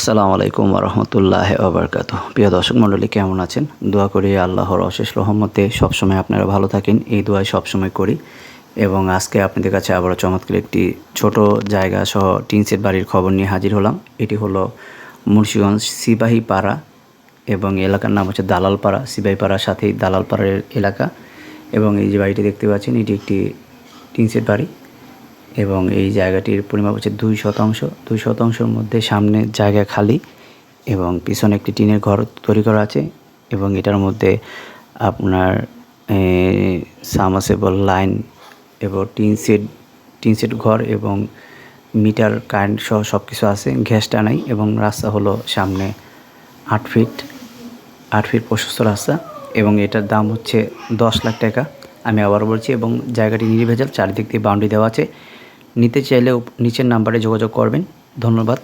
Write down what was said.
আসসালামু আলাইকুম রহমতুল্লাহ আবরকাত প্রিয় দর্শক মণ্ডলী, কেমন আছেন? দোয়া করি আল্লাহর অশেষ রহমতে সবসময় আপনারা ভালো থাকেন। এই দোয়াই সবসময় করি। এবং আজকে আপনাদের কাছে আবারও চমৎকার একটি ছোট জায়গা সহ টিনসেট বাড়ির খবর নিয়ে হাজির হলাম। এটি হলো মুন্সিগঞ্জ সিপাহী পাড়া এবং এলাকার নাম হচ্ছে দালালপাড়া। সিপাহী পাড়ার সাথেই দালালপাড়ার এলাকা। এবং এই যে বাড়িটি দেখতে পাচ্ছেন, এটি একটি টিনসেট বাড়ি। এবং এই জায়গাটির পরিমাপ হচ্ছে দুই শতাংশ। দুই শতাংশের মধ্যে সামনে জায়গা খালি এবং পিছনে একটি টিনের ঘর তৈরি করা আছে এবং এটার মধ্যে আপনার সামাসেবল লাইন এবং টিন সেট টিন সেট ঘর এবং মিটার, কারেন্ট সহ সব কিছু আছে। গ্যাসটা নাই এবং রাস্তা হলো সামনে আট ফিট আট ফিট প্রশস্ত রাস্তা এবং এটার দাম হচ্ছে দশ লাখ টাকা। আমি আবার বলছি এবং জায়গাটি নির্ভেজাল, চারিদিক দিয়ে বাউন্ডারি দেওয়া আছে। নিতে চাইলে নিচের নাম্বারে যোগাযোগ করবেন। ধন্যবাদ।